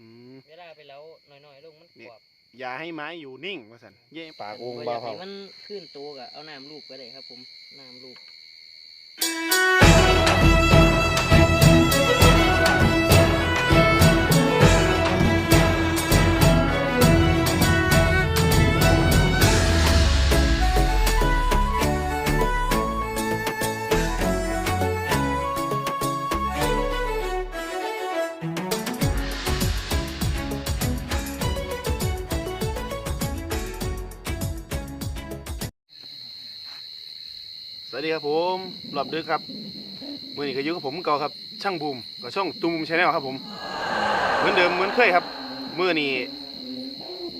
อืมเวลาไปแล้วน้อยๆลงมันกรอบอย่าให้ไม้อยู่นิ่งว่าสันเย่ปากโองบ่บ่าอยากเผาให้มันขึ้นตัวก็เอาน้ำลูกก็ได้ครับ ผมน้ำลูก สวัสดีครับผมหลับดึกครับมือนี้ก็อยู่กับผมเก่าครับ ช่างบูมกับช่องตูมชาแนลครับผม เหมือนเดิมเหมือนเคยครับมือนี้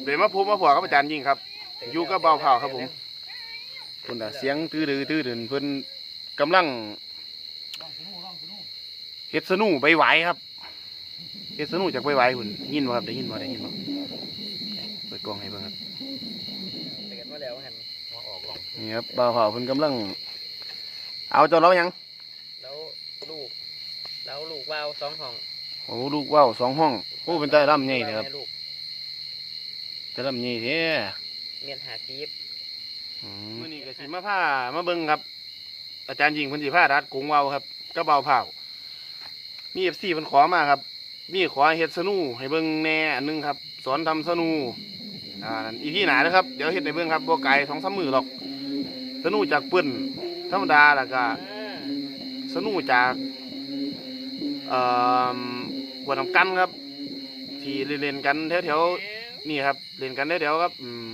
เดี๋ยวมาพบมาพอกับอาจารย์ยิ่งครับอยู่กับเบาเผาครับผมคนน่ะเสียงตื้อดื้อตื้อดืนเพิ่นกำลังเฮ็ดสนูใบไหวครับเฮ็ดสนูจากใบไหวคุณยินบ่ครับได้ยินบ่ได้ยินบ่เปิดกล้องให้เบิ่งครับนี่ครับเบาเผาเพิ่นกำลัง เอาเจ้าเรายังแล้วลูก แล้วลูกวาวสองห้องโอ้ลูกว่าวสองห้องโอ้เป็นใจร่ำใหญ่เลยครับแม่ลูกใจร่ำใหญ่แท้เมียนหาซีฟมื้อนี้ก็สิมาพามาเบิ่งครับ อาจารย์ยิงเพิ่นสิพาดัดกงว่าวครับก็บ่าวเผามี FC เพิ่นขอมาครับ มีขอเฮ็ดสนูให้เบิ่งแหน่อันหนึงครับ สอนทำสนูอ่านั่นอีพี่หนานะครับ เดี๋ยวเฮ็ดให้เบิ่งครับบ่ไกล2-3มื้อหรอก สนูจากปื้น ธรรมดาแล้วก็สนุจากเอ่อหัวน้ำกันครับ ที่เล่นๆกันแถวๆนี่ครับเล่นกันแถวๆครับอืม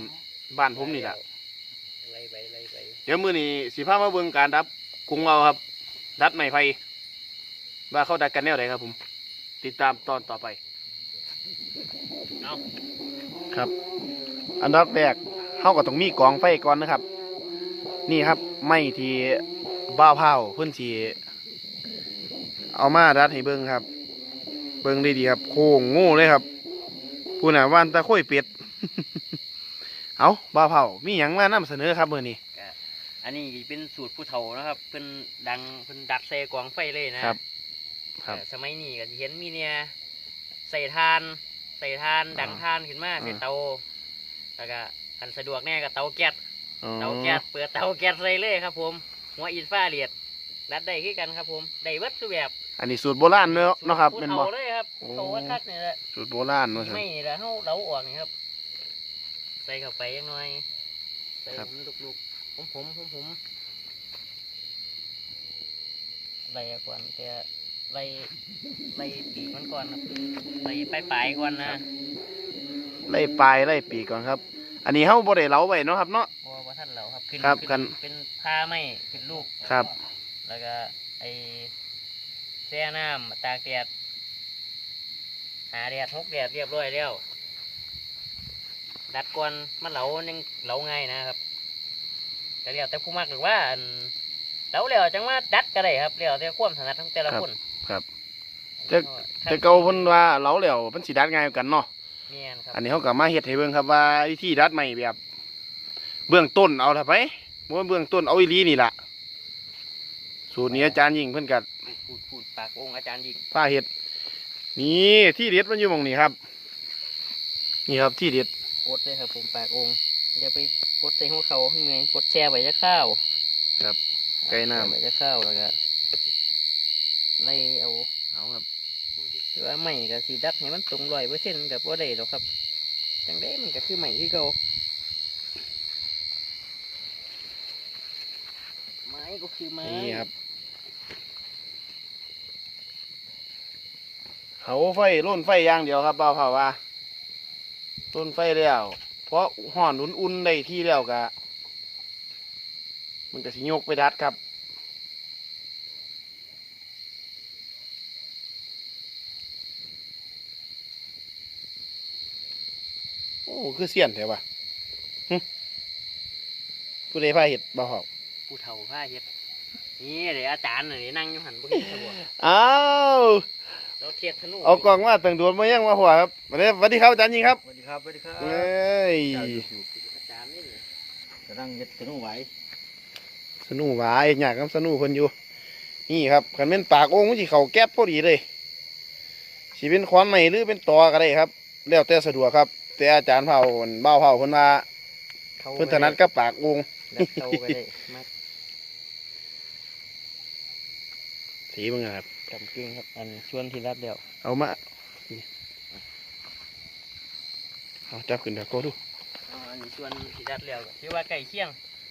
บ้านผมนี่แหละไล่ไปไล่ไปเดี๋ยวมื้อนี้สิพามาเบิ่งการดับกุ้งเอาครับ ดัดไม้ไผ่ว่าเขาดัดกันแนวไหนครับ ผม ติดตามตอนต่อไปเอาครับ อันดับแรกเฮาก็ต้องมีกองไฟก่อนนะครับ นี่ครับไม้ที่บ้าวเผาเพิ่นสิเอามาดัดให้เบิ่งครับ เบิ่งได้ดีครับ โค้งโง่เลยครับผู้น่ะว่านตะโค้ยเป็ด เอาบ้าวเผามีหยังมานำเสนอครับมื้อนี้อันนี้เป็นสูตรผู้เฒ่านะครับเป็นดังเป็นดักใส่กองไฟเลยนะครับ ครับแต่สมัยนี้ก็สิเห็นมีเนี่ยใส่ทาน ใส่ทานดังอ่าทานขึ้นมาอ่าใส่เตาแล้วก็อันสะดวกแน่ก็เตาแก๊ส อ๋อเตาแก๊สเปิดเตาแก๊สใส่เลยครับ ผม หัวอินฟ้าเรียดรัดได้คือกันครับ ผมได้เบิดทุกแบบอันนี้สูตรโบราณเนอะเนาะครับสูตเป็นเฒ่าบ่เลยครับโอ้ โตว่าคักนี่แหละสูตรโบราณเนาะครับ ไม่นี่แหละเฮาเราออกนี่ครับ ใส่เข้าไปยังน้อยใส่ครับ ผมลูกๆผมผมผมผมไล่ก่อนแต่ไล่ไล่ปีกมันก่อนครับไล่ปลายปลายๆก่อนนะ ไล่ปลายไล่ปีกก่อนครับ อันนี้เฮาบ่ได้เล้าไว้เนาะครับเนาะ เพราะว่าท่านเราครับขึ้นครับขึ้กันเป็นผ้าไหม่ขึ้นลูกครับ แล้วก็ไอแช่น้ำตากแดดหาแดดหกแดดเรียบร้อยแล้วดัดก่อนมันเหลายังเหลาง่ายนะครับก็เรียกแต่ผู้มักหรือว่าอันเหลาแล้วจังว่าดัดก็ได้ครับเรียกแต่ความถนัดของแต่ละคนครับอันนี้แต่เก่าเพิ่นว่าเล้าแล้วมันสิดัดง่ายกว่ากันเนาะเมียนครับอันนี้เขาก็มาเฮ็ดให้เบิ่งครับว่าวิธีดัดใหม่แบบ เบื้องต้นเอาละไปบ่ว่าเบื้องต้นเอาอีหลีนี่ล่ะ สูตรนี้อาจารย์ยิงเพิ่นก็พูดพูดปากองค์อาจารย์ยิงพาเฮ็ดนี่ที่เด็ดมันอยู่หม่องนี้ครับ นี่ครับที่เด็ดกดเลยครับผมปากองค์อย่าไปกดใส่หัวเขาเหนื่อยกดแช่ไว้จะข้าวครับไก่น้ำแช่ไว้จะข้าวแล้วก็ไล่เอาเอาครับแต่ว่าไม่ก็สีดัดให้มันตรงร้อยเปอร์เซ็นต์กับว่าได้หรอกครับจังได้มันก็คือใหม่ที่เก่า ก็คือไม้นี่ครับเขาไฟร่นไฟอย่างเดียวครับเบ่าเผาว่าร่นไฟแล้วเพราะห่อนอุ่นๆได้ที่แล้วก็มันก็สิยกไปดัดครับโอ้คือเสียนแถวะหึผู้ใดพาเห็ดบ่าวเผาผู้เฒ่าผ้าเฮ็ดนี่เดี๋ยวอาจารย์น่ะนี่นั่งอยู่หันพวกนี้ตะบวอ้าวเราเทียบธนูเอากล่องมาตั้งโดวนมายังมาหัวครับสวัสดีสวัสดีครับอาจารย์ยิงครับสวัสดีครับสวัสดีครับเอ้ยอาจารย์นี่นี่กำลังเย็ดสนุไหวสนุหวายอยากกับสนุคนอยู่ นี่ครับคันเป็นปากโอ่งมันสิเขาแก๊บพอดีเลยสิเป็นขอนใหม่หรือเป็นตอก็ได้ครับ แล้วแต่สะดวกครับ แต่อาจารย์เผาเพิ่นบ้าวเผาเพิ่นว่าเขาเพิ่นถนัดกับปากวงดัดเขาก็ได้มา สีมึงอะครับจำจริงครับ อันชวนที่รัดเดียวเอามานี่เอาจับขึ้นเดี๋ยวโกดูอ๋ออันนี้ชวนที่รัดเดียวก็ที่ว่าใกล้เคียง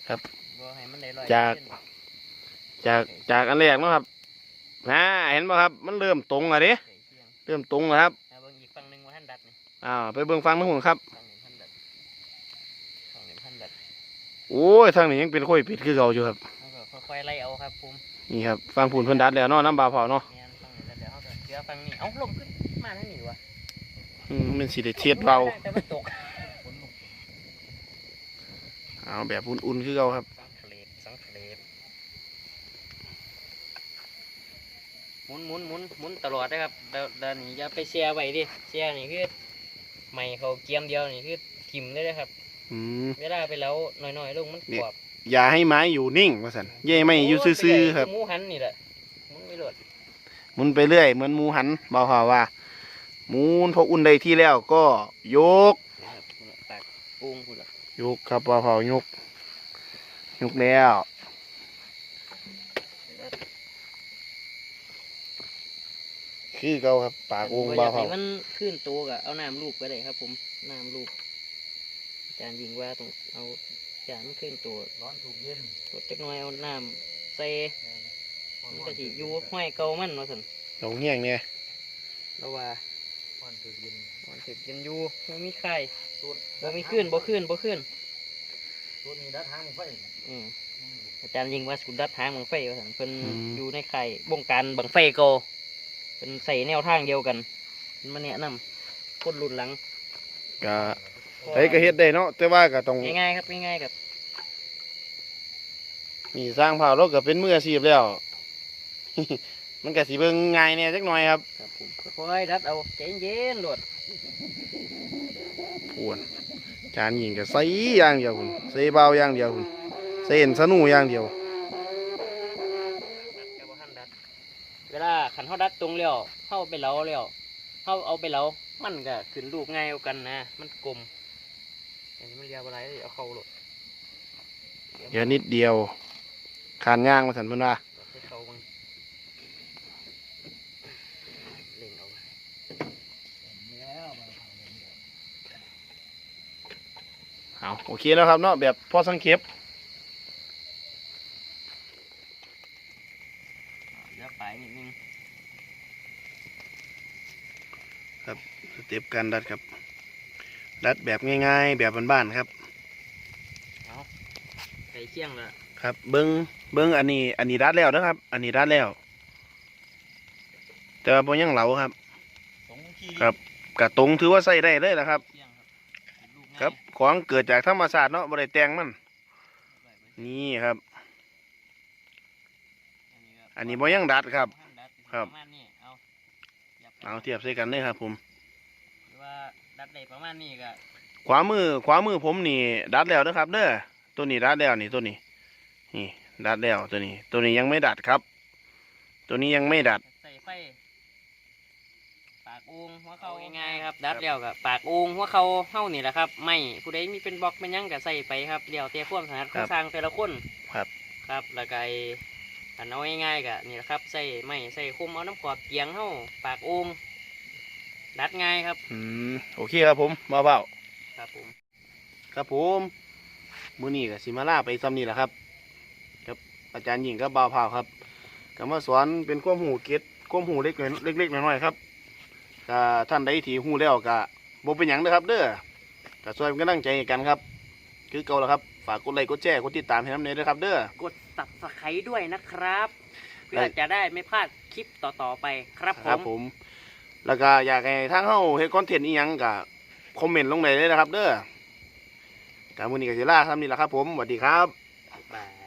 ครับบ่ให้มันได้ร้อยจากเปอร์เซ็นต์จากจากอันแรกเนาะครับนะเห็นป่ะครับ มันเริ่มตรงแล้วเด้ใกล้เคียงเริ่มตรงแล้วครับเอาเบิ่งอีกฝั่งหนึงว่าท่านดัดนี่อ่าไปเบิ่งฟังทั้งหมดครับฝั่งหนึงท่านดัดฝั่งหนึงท่านดัดโอ้ยทางนี้ยังเป็นค่อยปิดคือเก่าอยู่ครับแล้วก็ค่อยๆไล่เอาครับผม นี่ครับฟังผุนเพิ่นดัดแล้วเนาะน้ำบาวเผาเนาะเนี่ยฝั่งนี้แล้วเดี๋ยวเขาก็เดี๋ยวฝั่งนี้เอ้าลมขึ้นมาทางนี้วะอืมมันสิได้เทียดเบาแต่มันตกเอาแบบอุ่นๆคือเก่าครับสังเคลปสังเคลปหมุนหมุนหมุนหมุนตลอดนะครับเดี๋ยวเดี๋ยวนี้อย่าไปแช่ไว้ดิแช่นี่คือไม่เขาเกียมเดียวนี่คือทิ่มเลยนะครับ อืม เวลาไปแล้วหน่อยๆลงมันกรอบ อย่าให้ไม้อยู่นิ่งว่าสันเย่ไม่อยู่ซื่อๆครับ หมูหันนี่แหละหมุนไม่หลดหมุนไปเรื่อยเหมือนหมูหันบาวเผาว่าหมุนพออุ่นได้ที่แล้วก็ยก นะครับพุ่นล่ะปากปุ้งพุ่นละยกครับบาวเผายกยกแล้วคือเก่าครับปากองค์บาวอเผายากให้มันขึ้นตัวก็เอาน้ำลูบก็ได้ครับ ผมน้ำลูบอาจารย์ยิงว่าต้องเอา จานมันขึ้นตัวร้อนถูกเย็นกดจักหน่อยเอาน้ำใส่มันก็สิอยู่ห้อยเก่ามันว่าซั่นตรงเงี้ยงเนี่ยแล้วว่าร้อนถูกเย็นมันถึกยังอยู่บ่มีไข่สูตรบ่มีขึ้นบ่ขึ้นบ่ขึ้นสูตรนี้ดัดทางไฟอืมอาจารย์ยิงว่าสุดดัดทางบังไฟว่าซั่นเพิ่นอยู่ในไข่บงการบังไฟเก่าเป็นใส่แนวทางเดียวกันเพิ่นมาแนะนำคนรุ่นหลังก็ ไผก็เฮ็ดได้เนาะแต่ว่าก็ต้องง่ายๆครับง่ายๆครับมีสร้างเผาแล้วก็เป็นมืออาชีพแล้ว มันก็สิเบิ่งง่ายแหน่จักหน่อยครับครับผมค่อยๆดัดเอาใจเย็นๆโลดปวนจานยิงก็ใส่อย่างเดียวคุณใส่เบาอย่างเดียวคุณใส่เอ็นสนูอย่างเดียวดัดกับบ่ทันดัดเวลาขันเฮาดัดตรงแล้วเฮาไปเหลาแล้วเฮาเอาไปเหลามันก็ขึ้นรูปง่ายกว่ากันนะ มันกลม อันนี้มันเรียกว่าอะไรเอาเข้าโลดเดี๋ยวนิดเดียวขานย่างมาสันเพิ่นว่าให้เข้ามันเล่งเอาไว้แล้วเอาโอเคแล้วครับเนาะแบบพอสังเกตเดี๋ยวปลายนิดนึงสเต็ปการดัดครับ ดัดแบบง่ายๆ แบบบ้านๆครับใส่เคียงละครับ เบิ้งเบิ้งอันนี้ อันนี้ดัดแล้วนะครับ อันนี้ดัดแล้ว แต่ว่าบ่ยังเหลาครับสองขีครับกะตรงถือว่าใส่ได้เลยนะครับเคียงครับขึ้นรูปง่ายครับของเกิดจากธรรมชาติเนาะบ่ได้แต่งมัน นี่ครับ อันนี้บ่ยังดัดครับ ครับประมาณนี้เอายับ เอาเทียบใส่กันเลยครับผมหรือว่า ดัดได้ประมาณนี้ก็ขวามือขวามือผมนี่ ดัดแล้วนะครับ เด้อตัวนี้ดัดแล้วนี่ตัวนี้ นี่ดัดแล้วตัวนี้ ตัวนี้ยังไม่ดัดครับ ตัวนี้ยังไม่ดัดใส่ไฟปากอูงหัวเขาง่ายๆครับ ดัดแล้วกับปากอูงหัวเขาเฮ้านี่แหละครับ ไม่ผู้ใดมีเป็นบล็อกเป็นหยังก็ใส่ไปครับเดี๋ยวเตี้ยพ่วงถนัดครับสร้างแต่ละคนครับ ครับแล้วก็ไอ้อันเอาง่ายๆก็นี่แหละครับใส่ไม้ใส่คุมเอาน้ำขอบเกียงเฮ้าปากอูง ดัดง่ายครับอืมโอเคครับผมมาเบาครับผม ครับผมมื้อนี้ก็สิมาล่าไปซ้ำนี่แหละครับ ครับอาจารย์หญิงกับบ่าวเผาครับก็มาสอนเป็นความหูเก็ดความหูเล็กน้อยเล็กๆน้อยๆครับก็ท่านใดที่หูแล้วก็บ่เป็นหยังเด้อครับ เด้อก็ช่วยเป็นกำลังใจให้กันครับ คือเก่าแล้วครับฝากกดไลค์กดแชร์กดติดตามให้น้ำเนยด้วยครับ เด้อกดตับสไครด้วยนะครับ เพื่ได้อจะได้ไม่พลาดคลิปต่อๆไปครับผครับมผม แล้วก็อยากให้ทางเฮาเฮ็ดคอนเทนต์อีหยังก็คอมเมนต์ลงได้เลยนะครับ เด้อการมื้อนี้ก็สิลาทำนี่แหละครับ ผมสวัสดีครับ บาย